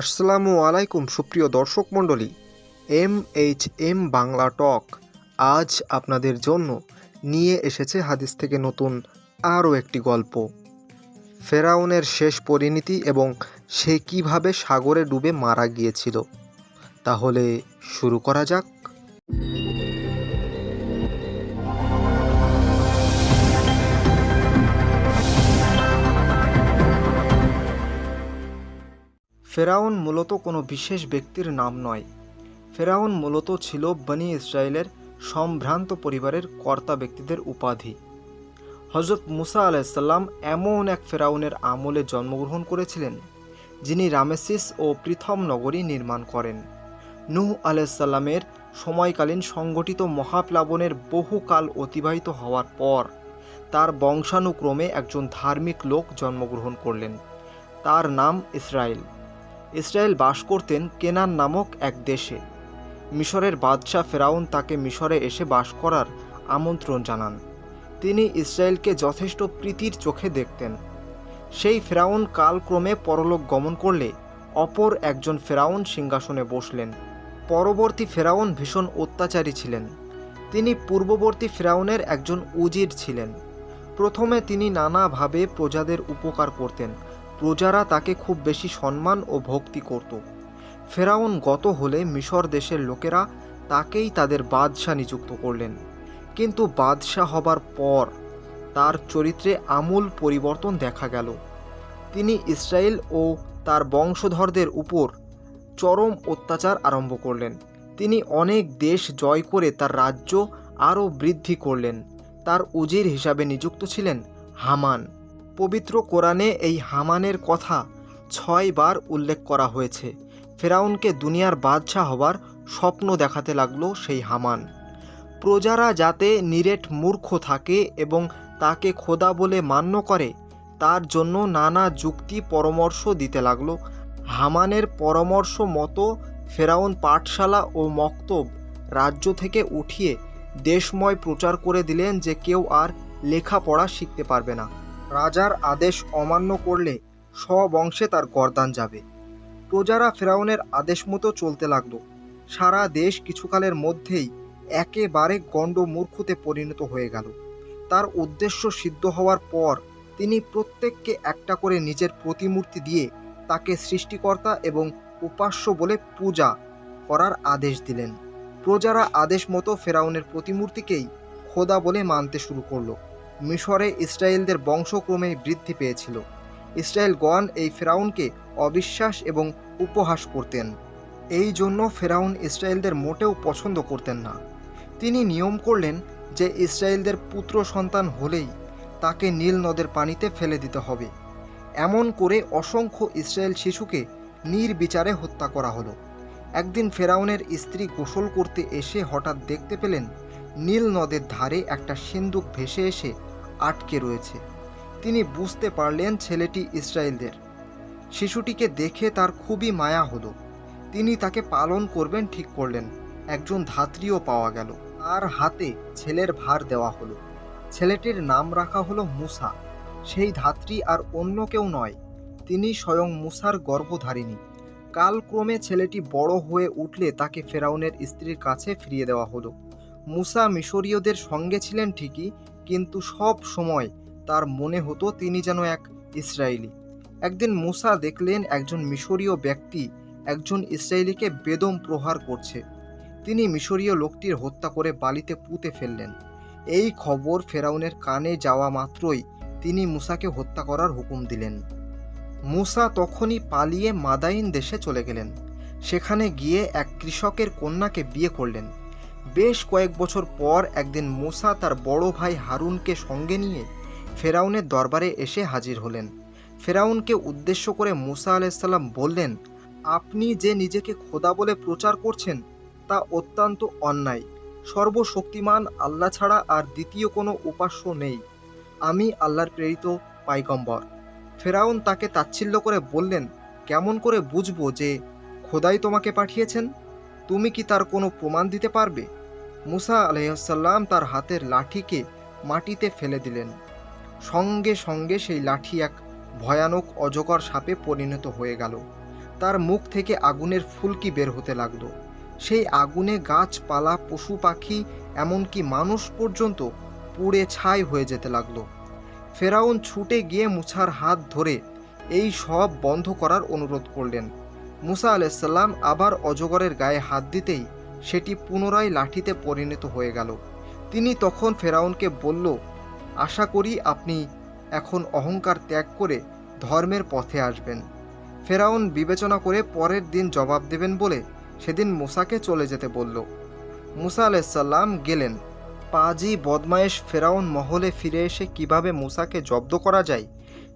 আসসালামু আলাইকুম, সুপ্রিয় দর্শক মণ্ডলী। M H M Bangla talk আজ আপনাদের জন্য নিয়ে এসেছে হাদিস থেকে নতুন আরও একটি গল্প। ফেরাউনের শেষ পরিণতি এবং সে কীভাবে সাগরে ডুবে মারা গিয়েছিল। তাহলে শুরু করা যাক। ফেরাউন মূলত কোনো বিশেষ ব্যক্তির নাম নয়। ফেরাউন মূলত ছিল বনি ইসরায়েলের সম্ভ্রান্ত পরিবারের কর্তা ব্যক্তিদের উপাধি। হজরত মুসা আলাইসাল্লাম এমন এক ফেরাউনের আমলে জন্মগ্রহণ করেছিলেন, যিনি রামেসিস ও প্রথম নগরী নির্মাণ করেন। নূহ আলাইসাল্লামের সময়কালীন সংগঠিত মহাপ্লাবনের বহুকাল অতিবাহিত হওয়ার পর তার বংশানুক্রমে একজন ধার্মিক লোক জন্মগ্রহণ করলেন। তার নাম ইসরায়েল। ইসরায়েল বাস করতেন কেনান নামক এক দেশে। মিশরের বাদশাহ ফেরাউন তাকে মিশরে এসে বাস করার আমন্ত্রণ জানান। তিনি ইসরায়েলকে যথেষ্ট প্রীতির চোখে দেখতেন। সেই ফেরাউন কালক্রমে পরলোক গমন করলে অপর একজন ফেরাউন সিংহাসনে বসলেন। পরবর্তী ফেরাউন ভীষণ অত্যাচারী ছিলেন। তিনি পূর্ববর্তী ফেরাউনের একজন উজির ছিলেন। প্রথমে তিনি নানাভাবে প্রজাদের উপকার করতেন। প্রজারা তাকে খুব বেশি সম্মান ও ভক্তি করত। ফেরাউন গত হলে মিশর দেশের লোকেরা তাকেই তাদের বাদশাহ নিযুক্ত করলেন। কিন্তু বাদশাহ হবার পর তার চরিত্রে আমূল পরিবর্তন দেখা গেল। তিনি ইসরায়েল ও তার বংশধরদের উপর চরম অত্যাচার আরম্ভ করলেন। তিনি অনেক দেশ জয় করে তার রাজ্য আরও বৃদ্ধি করলেন। তার উজির হিসাবে নিযুক্ত ছিলেন হামান। পবিত্র কোরআনে এই হামানের কথা ছয়বার উল্লেখ করা হয়েছে। ফেরাউনকে দুনিয়ার বাদশাহ হবার স্বপ্ন দেখাতে লাগল সেই হামান। প্রজারা যাতে নিরেট মূর্খ থাকে এবং তাকে খোদা বলে মান্য করে, তার জন্য নানা যুক্তি পরামর্শ দিতে লাগল। হামানের পরামর্শ মতো ফেরাউন পাঠশালা ও মক্তব রাজ্য থেকে উঠিয়ে দেশময় প্রচার করে দিলেন যে কেউ আর লেখাপড়া শিখতে পারবে না। রাজার আদেশ অমান্য করলে স্ববংশে তার গরদান যাবে। প্রজারা ফেরাউনের আদেশ মতো চলতে লাগল। সারা দেশ কিছুকালের মধ্যেই একেবারে গণ্ড মূর্খতে পরিণত হয়ে গেল। তার উদ্দেশ্য সিদ্ধ হওয়ার পর তিনি প্রত্যেককে একটা করে নিজের প্রতিমূর্তি দিয়ে তাকে সৃষ্টিকর্তা এবং উপাস্য বলে পূজা করার আদেশ দিলেন। প্রজারা আদেশ মতো ফেরাউনের প্রতিমূর্তিকেই খোদা বলে মানতে শুরু করল। মিশরে ইসরায়েলদের বংশক্রমে বৃদ্ধি পেয়েছিল। ইসরায়েলগণ এই ফেরাউনকে অবিশ্বাস এবং উপহাস করতেন। এই জন্য ফেরাউন ইসরায়েলদের মোটেও পছন্দ করতেন না। তিনি নিয়ম করলেন যে ইসরায়েলদের পুত্র সন্তান হলেই তাকে নীল নদের পানিতে ফেলে দিতে হবে। এমন করে অসংখ্য ইসরায়েল শিশুকে নির্বিচারে হত্যা করা হলো। একদিন ফেরাউনের স্ত্রী গোসল করতে এসে হঠাৎ দেখতে পেলেন, নীল নদের ধারে একটা সিন্দুক ভেসে এসে আটকে রয়েছে। তিনি বুঝতে পারলেন ছেলেটি ইসরায়েলদের। শিশুটিকে দেখে তার খুবই মায়া হলো। তিনি তাকে পালন করবেন ঠিক করলেন। একজন ধাত্রীও পাওয়া গেল। তার হাতে ছেলের ভার দেওয়া হলো। ছেলেটির নাম রাখা হলো মুসা। সেই ধাত্রী আর অন্য কেউ নয়। তিনি স্বয়ং মুসার গর্ভধারিণী। কালক্রমে ছেলেটি বড় হয়ে উঠলে তাকে ফেরাউনের স্ত্রীর কাছে ফিরিয়ে দেওয়া হলো। মুসা মিশরীয়দের সঙ্গে ছিলেন ঠিকই কিন্তু সব সময় তার মনে হতো তিনি যেন এক ইসরায়েলি। একদিন মুসা দেখলেন একজন মিশরীয় ব্যক্তি একজন ইসরায়েলিকে বেদম প্রহার করছে। তিনি মিশরীয় লোকটির হত্যা করে বালিতে পুঁতে ফেললেন। এই খবর ফেরাউনের কানে যাওয়া মাত্রই তিনি মুসাকে হত্যা করার হুকুম দিলেন। মুসা তখনই পালিয়ে মাদাইন দেশে চলে গেলেন। সেখানে গিয়ে এক কৃষকের কন্যাকে বিয়ে করলেন। বেশ কয়েক বছর পর একদিন মুসা তার বড় ভাই হারুনকে সঙ্গে নিয়ে ফেরাউনের দরবারে এসে হাজির হলেন। ফেরাউনকে উদ্দেশ্য করে মুসা আলাইসাল্লাম বললেন, আপনি যে নিজেকে খোদা বলে প্রচার করছেন, তা অত্যন্ত অন্যায়। সর্বশক্তিমান আল্লাহ ছাড়া আর দ্বিতীয় কোনো উপাস্য নেই। আমি আল্লাহর প্রেরিত পাইগম্বর। ফেরাউন তাকে তাচ্ছিল্য করে বললেন, কেমন করে বুঝব যে খোদাই তোমাকে পাঠিয়েছেন? তুমি কি তার কোনো প্রমাণ দিতে পারবে? মুসা আলহাম তার হাতের লাঠিকে মাটিতে ফেলে দিলেন। সঙ্গে সঙ্গে সেই লাঠি এক ভয়ানক অজগর সাপে পরিণত হয়ে গেল। তার মুখ থেকে আগুনের ফুলকি বের হতে লাগল। সেই আগুনে গাছপালা পশু পাখি এমনকি মানুষ পর্যন্ত পুড়ে ছাই হয়ে যেতে লাগল। ফেরাউন ছুটে গিয়ে মুসার হাত ধরে এই সব বন্ধ করার অনুরোধ করলেন। মুসা আলাইসাল্লাম আবার অজগরের গায়ে হাত দিতেই সেটি পুনরায় লাঠিতে পরিণত হয়ে গেল। তিনি তখন ফেরাউনকে বলল, আশা করি আপনি এখন অহংকার ত্যাগ করে ধর্মের পথে আসবেন ফেরাউন বিবেচনা করে পরের দিন জবাব দেবেন বলে সেদিন মুসাকে চলে যেতে বলল। মুসা আলাইসাল্লাম গেলেন। পাজি বদমায়েশ ফেরাউন মহলে ফিরে এসে কীভাবে মুসাকে জব্দ করা যায়,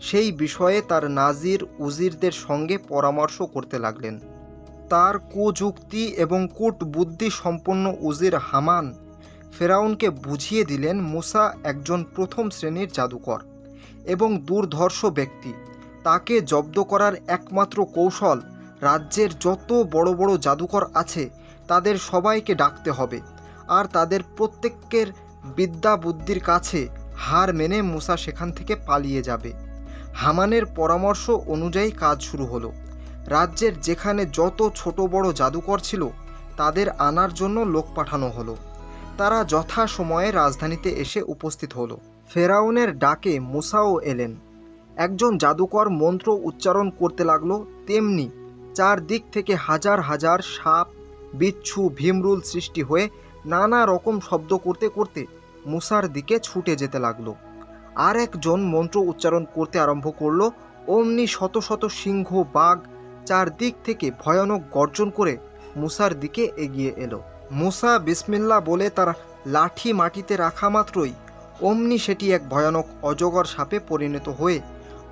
সেই বিষয়ে তার নাজির, উজিরদের সঙ্গে পরামর্শ করতে লাগলেন। তার কুযুক্তি এবং কূট বুদ্ধি সম্পন্ন উজির হামান ফেরাউনকে বুঝিয়ে দিলেন মুসা একজন প্রথম শ্রেণির জাদুকর এবং দুর্ধর্ষ ব্যক্তি। তাকে জব্দ করার একমাত্র কৌশল, রাজ্যের যত বড় বড় জাদুকর আছে, তাদের সবাইকে ডাকতে হবে আর তাদের প্রত্যেকের বিদ্যা বুদ্ধির কাছে হার মেনে মুসা সেখান থেকে পালিয়ে যাবে। হামানের পরামর্শ অনুযায়ী কাজ শুরু হলো। রাজ্যের যেখানে যত ছোট বড় জাদুকর ছিল, তাদের আনার জন্য লোক পাঠানো হলো। তারা যথা সময়ে রাজধানীতে এসে উপস্থিত হলো। ফেরাউনের ডাকে মুসাও এলেন। একজন জাদুকর মন্ত্র উচ্চারণ করতে লাগল, তেমনি চারদিক থেকে হাজার হাজার সাপ, বিচ্ছু, ভীমরুল সৃষ্টি হয়ে নানা রকম শব্দ করতে করতে মুসার দিকে ছুটে যেতে লাগল। আর একজন মন্ত্র উচ্চারণ করতে আরম্ভ করল, অমনি শত শত সিংহ, বাঘ চারদিক থেকে ভয়ানক গর্জন করে মুসার দিকে এগিয়ে এলো। মুসা বিসমিল্লা বলে তার লাঠি মাটিতে রাখা মাত্রই অমনি সেটি এক ভয়ানক অজগর সাপে পরিণত হয়ে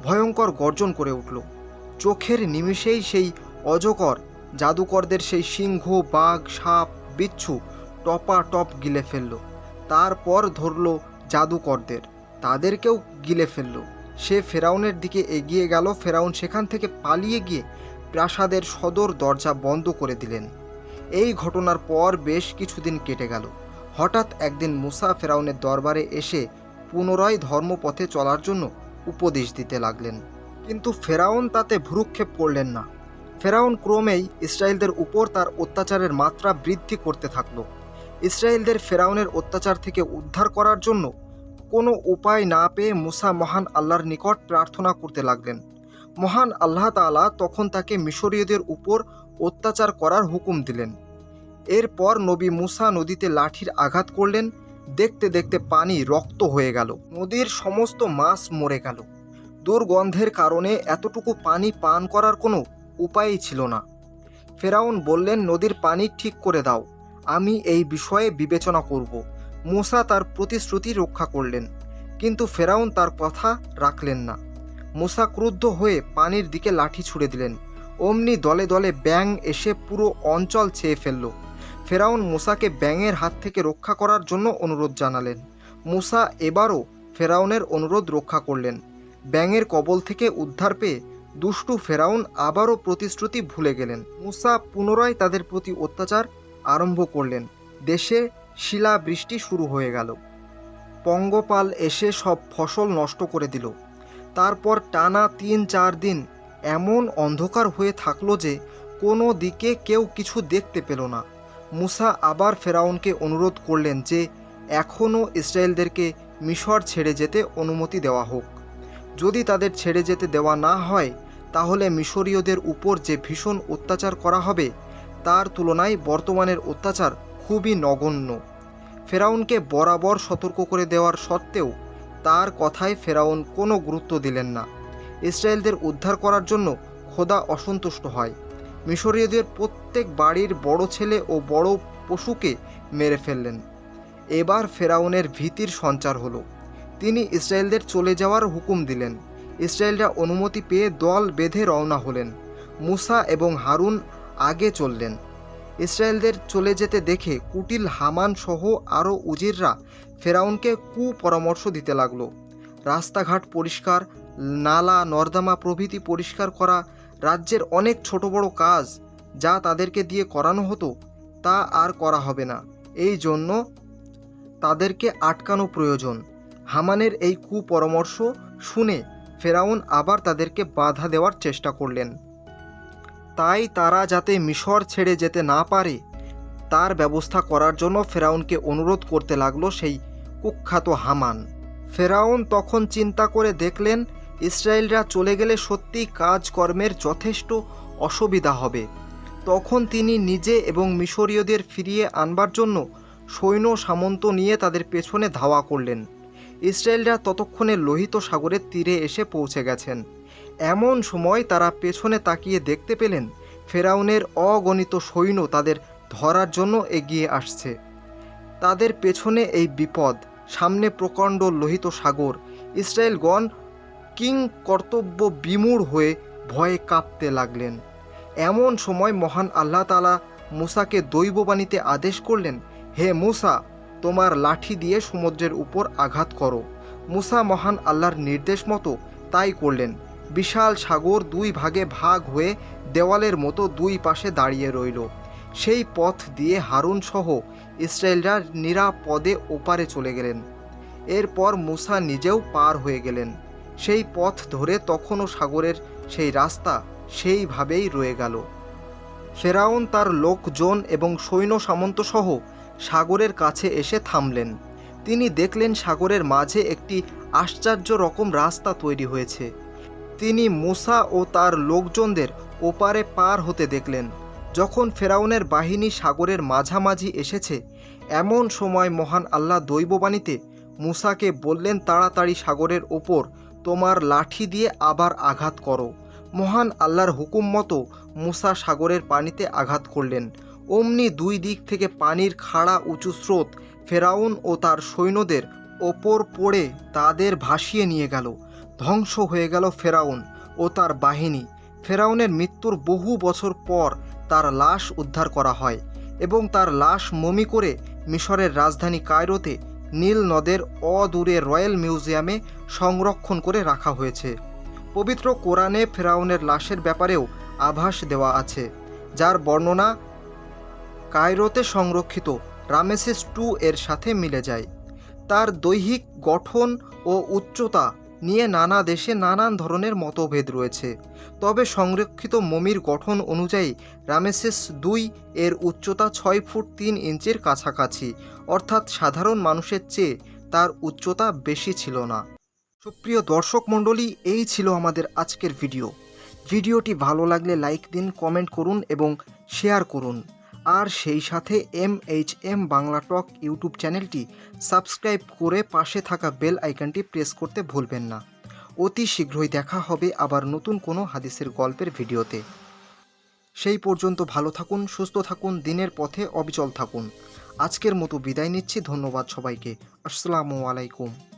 ভয়ঙ্কর গর্জন করে উঠল। চোখের নিমিষেই সেই অজগর, জাদুকরদের সেই সিংহ, বাঘ, সাপ, বিচ্ছু টপা টপ গিলে ফেলল। তারপর ধরল জাদুকরদের, তাদেরকেও গিলে ফেলল। সে ফেরাউনের দিকে এগিয়ে গেল। ফেরাউন সেখান থেকে পালিয়ে গিয়ে প্রাসাদের সদর দরজা বন্ধ করে দিলেন। এই ঘটনার পর বেশ কিছুদিন কেটে গেল। হঠাৎ একদিন মুসা ফেরাউনের দরবারে এসে পুনরায় ধর্মপথে চলার জন্য উপদেশ দিতে লাগলেন। কিন্তু ফেরাউন তাতে ভ্রুক্ষেপ করলেন না। ফেরাউন ক্রমেই ইসরায়েলদের উপর তার অত্যাচারের মাত্রা বৃদ্ধি করতে থাকল। ইসরায়েলদের ফেরাউনের অত্যাচার থেকে উদ্ধার করার জন্য কোনো উপায় না পেয়ে মুসা মহান আল্লাহর নিকট প্রার্থনা করতে লাগলেন। মহান আল্লাহ তাআলা তখন তাকে মিশরীয়দের উপর অত্যাচার করার হুকুম দিলেন। এরপর নবী মুসা নদীতে লাঠির আঘাত করলেন। দেখতে দেখতে পানি রক্ত হয়ে গেল। নদীর সমস্ত মাছ মরে গেল। দুর্গন্ধের কারণে এতটুকু পানি পান করার কোনো উপায়ই ছিল না। ফেরাউন বললেন, নদীর পানি ঠিক করে দাও। আমি এই বিষয়ে বিবেচনা করব। মুসা তার প্রতিশ্রুতি রক্ষা করলেন। কিন্তু ফেরাউন তার কথা রাখলেন না। মুসা ক্রুদ্ধ হয়ে পানির দিকে লাঠি ছুড়ে দিলেন। অমনি দলে দলে ব্যাং এসে পুরো অঞ্চল ছেয়ে ফেলল। ফেরাউন মুসাকে ব্যাঙের হাত থেকে রক্ষা করার জন্য অনুরোধ জানালেন। মুসা এবারও ফেরাউনের অনুরোধ রক্ষা করলেন। ব্যাঙের কবল থেকে উদ্ধার পেয়ে দুষ্টু ফেরাউন আবারও প্রতিশ্রুতি ভুলে গেলেন। মুসা পুনরায় তাদের প্রতি অত্যাচার আরম্ভ করলেন। দেশে শিলা বৃষ্টি শুরু হয়ে গেল। পঙ্গপাল এসে সব ফসল নষ্ট করে দিল। তারপর টানা তিন চার দিন এমন অন্ধকার হয়ে থাকল যে কোনো দিকে কেউ কিছু দেখতে পেল না। মুসা আবার ফেরাউনকে অনুরোধ করলেন যে এখনও ইসরায়েলদেরকে মিশর ছেড়ে যেতে অনুমতি দেওয়া হোক। যদি তাদের ছেড়ে যেতে দেওয়া না হয়, তাহলে মিশরীয়দের উপর যে ভীষণ অত্যাচার করা হবে, তার তুলনায় বর্তমানের অত্যাচার খুবই নগণ্য। ফেরাউনকে বরাবর সতর্ক করে দেওয়ার সত্ত্বেও তার কথায় ফেরাউন কোনো গুরুত্ব দিলেন না। ইসরায়েলদের উদ্ধার করার জন্য খোদা অসন্তুষ্ট হয়। মিশরীয়দের প্রত্যেক বাড়ির বড় ছেলে ও বড় পশুকে মেরে ফেললেন। এবার ফেরাউনের ভীতির সঞ্চার হলো। তিনি ইসরায়েলদের চলে যাওয়ার হুকুম দিলেন। ইসরায়েলরা অনুমতি পেয়ে দল বেঁধে রওনা হলেন। মুসা এবং হারুন আগে চললেন। ইসরায়েলদের চলে যেতে দেখে কুটিল হামান সহ আরও উজিররা ফেরাউনকে কুপরামর্শ দিতে লাগল। রাস্তাঘাট পরিষ্কার, নালা নর্দমা প্রভৃতি পরিষ্কার করা, রাজ্যের অনেক ছোট বড় কাজ যা তাদেরকে দিয়ে করানো হতো, তা আর করা হবে না। এই জন্য তাদেরকে আটকানো প্রয়োজন। হামানের এই কুপরামর্শ শুনে ফেরাউন আবার তাদেরকে বাধা দেওয়ার চেষ্টা করলেন। তাই তারা যাতে মিশর ছেড়ে যেতে না পারে, তার ব্যবস্থা করার জন্য ফেরাউনকে অনুরোধ করতে লাগল সেই কুখ্যাত হামান। ফেরাউন তখন চিন্তা করে দেখলেন, ইসরায়েলরা চলে গেলে সত্যি কাজকর্মের যথেষ্ট অসুবিধা হবে। তখন তিনি নিজে এবং মিশরীয়দের ফিরিয়ে আনবার জন্য সৈন্য সামন্ত নিয়ে তাদের পেছনে ধাওয়া করলেন। ইসরায়েলরা ততক্ষণে লোহিত সাগরের তীরে এসে পৌঁছে গেছেন। এমন সময় তারা পেছনে তাকিয়ে দেখতে পেলেন ফেরাউনের অগণিত সৈন্য তাদের ধরার জন্য এগিয়ে আসছে। তাদের পেছনে এই বিপদ, সামনে প্রকাণ্ড লোহিত সাগর, ইসরায়েলগণ কিং কর্তব্য বিমূঢ় হয়ে ভয়ে কাঁপতে লাগলেন। এমন সময় মহান আল্লাহ তালা মুসাকে দৈববাণীতে আদেশ করলেন, হে মুসা, তোমার লাঠি দিয়ে সমুদ্রের উপর আঘাত করো। মুসা মহান আল্লাহর নির্দেশ মতো তাই করলেন। বিশাল সাগর দুই ভাগে ভাগ হয়ে দেওয়ালের মতো দুই পাশে দাঁড়িয়ে রইল। সেই পথ দিয়ে হারুন সহ ইসরায়েলরা নিরাপদে ওপারে চলে গেলেন। এরপর মুসা নিজেও পার হয়ে গেলেন। সেই পথ ধরে তখনও সাগরের সেই রাস্তা সেইভাবেই রয়ে গেল। ফেরাউন তার লোকজন এবং সৈন্য সামন্ত সহ সাগরের কাছে এসে থামলেন। তিনি দেখলেন সাগরের মাঝে একটি আশ্চর্য রকম রাস্তা তৈরি হয়েছে। তিনি মুসা ও তার লোকজনদের ওপারে পার হতে দেখলেন। যখন ফেরাউনের বাহিনী সাগরের মাঝামাঝি এসেছে, এমন সময় মহান আল্লাহ দৈববাণীতে মুসাকে বললেন, তাড়াতাড়ি সাগরের ওপর তোমার লাঠি দিয়ে আবার আঘাত করো। মহান আল্লাহর হুকুম মতো মুসা সাগরের পানিতে আঘাত করলেন। অমনি দুই দিক থেকে পানির খাড়া উঁচু স্রোত ফেরাউন ও তার সৈন্যদের ওপর পড়ে তাদের ভাসিয়ে নিয়ে গেল। ধ্বংস হয়ে গেল ফেরাউন ও তার বাহিনী। ফেরাউনের মৃত্যুর বহু বছর পর তার লাশ উদ্ধার করা হয় এবং তার লাশ মমি করে মিশরের রাজধানী কায়রোতে নীল নদের অদূরে রয়্যাল মিউজিয়ামে সংরক্ষণ করে রাখা হয়েছে। পবিত্র কোরআনে ফেরাউনের লাশের ব্যাপারেও আভাস দেওয়া আছে, যার বর্ণনা কায়রোতে সংরক্ষিত রামেসিস টু এর সাথে মিলে যায়। তার দৈহিক গঠন ও উচ্চতা নিয়ে নানা দেশে নানান ধরনের মতভেদ রয়েছে। তবে সংরক্ষিত মমির গঠন অনুযায়ী রামেসিস দুই এর উচ্চতা ছয় ফুট তিন ইঞ্চির কাছাকাছি, অর্থাৎ সাধারণ মানুষের চেয়ে তার উচ্চতা বেশি ছিল না। সুপ্রিয় দর্শক মণ্ডলী, এই ছিল আমাদের আজকের ভিডিও। ভিডিওটি ভালো লাগলে লাইক দিন, কমেন্ট করুন এবং শেয়ার করুন। আর সেই সাথে M H M Bangla talk YouTube চ্যানেলটি সাবস্ক্রাইব করে পাশে থাকা বেল আইকনটি প্রেস করতে ভুলবেন না। অতি শীঘ্রই দেখা হবে আবার নতুন কোনো হাদিসের গল্পের ভিডিওতে। সেই পর্যন্ত ভালো থাকুন, সুস্থ থাকুন, দিনের পথে অবিচল থাকুন। আজকের মতো বিদায় নিচ্ছি, ধন্যবাদ সবাইকে। আসসালামু আলাইকুম।